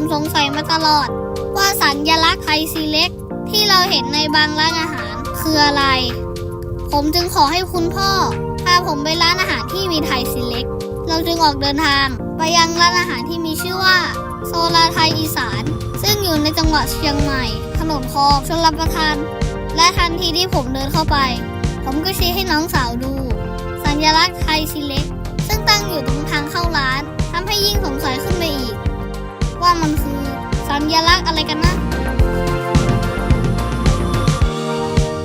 ผมสงสัยมาตลอด ว่าสัญลักษณ์ไทยซีเล็ก ที่เราเห็นในบางร้านอาหารคืออะไร ผมจึงขอให้คุณพ่อพาผมไปร้านอาหารที่มีไทยซีเล็ก เราจึงออกเดินทางไปยังร้านอาหารที่มีชื่อว่า โซลาไทยอีสาน ซึ่งอยู่ในจังหวัดเชียงใหม่ ถนนคลองชลประทาน และทันทีที่ผมเดินเข้าไป ผมก็ชี้ให้น้องสาวดู สัญลักษณ์ไทยซีเล็ก ซึ่งตั้งอยู่ตรงทางเข้าร้าน ว่ามันคือสัญลักษณ์อะไรกันนะ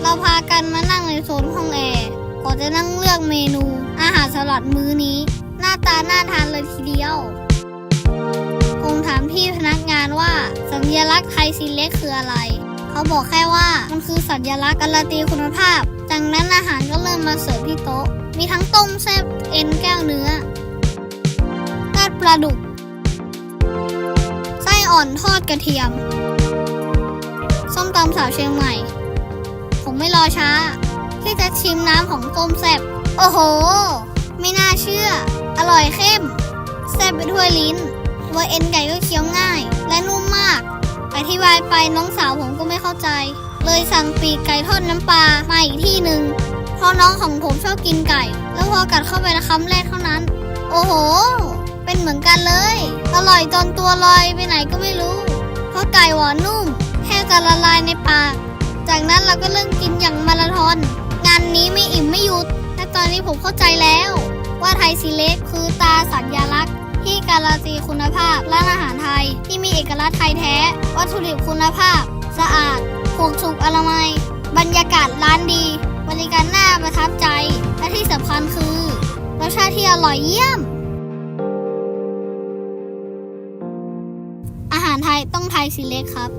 เราพากันมานั่งในโซนห้องแอร์ก่อนจะนั่งเลือกเมนู อาหารสลัดมื้อนี้ หน้าตาน่าทานเลยทีเดียวผมถามพี่พนักงานว่าสัญลักษณ์ไทยซีเล็กคืออะไร เขาบอกแค่ว่ามันคือสัญลักษณ์การันตีคุณภาพ จากนั้นอาหารก็เริ่มมาเสิร์ฟที่โต๊ะ มีทั้งต้มแซ่บเอ็นแก้วเนื้อราดปลาดุก อ่อนทอดกระเทียม ส้มตำสาวเชียงใหม่ ผมไม่รอช้า ที่จะชิมน้ำของต้มแซ่บโอ้โห ไม่น่าเชื่อ อร่อยเข้ม แซ่บไปทั่วลิ้น ตัวเอ็นไก่ก็เคี้ยวง่าย และนุ่มมาก อธิบายไปน้องสาวผมก็ไม่เข้าใจ เลยสั่งปีกไก่ทอดน้ำปลามาอีกที่หนึ่งเพราะน้องของผมชอบกินไก่ แล้วพอกัดเข้าไปคำแรกเท่านั้น โอ้โห เป็นเหมือนกันเลย อร่อยจนตัวลอยไปไหนก็ไม่รู้ เพราะไก่หวานนุ่มแทบจะละลายในปาก จากนั้นเราก็เริ่มกินอย่างมาราธอน งานนี้ไม่อิ่มไม่หยุด และตอนนี้ผมเข้าใจแล้ว ว่าไทยซีเล็กคือตาสัญลักษณ์ ที่การันตีคุณภาพร้านอาหารไทย ที่มีเอกลักษณ์ไทยแท้ วัตถุดิบคุณภาพ สะอาดถูกสุขอนามัย บรรยากาศร้านดี บริการน่าประทับใจ และที่สำคัญคือรสชาติที่อร่อยเยี่ยมารไทยต้องไทยซีเล็กครับ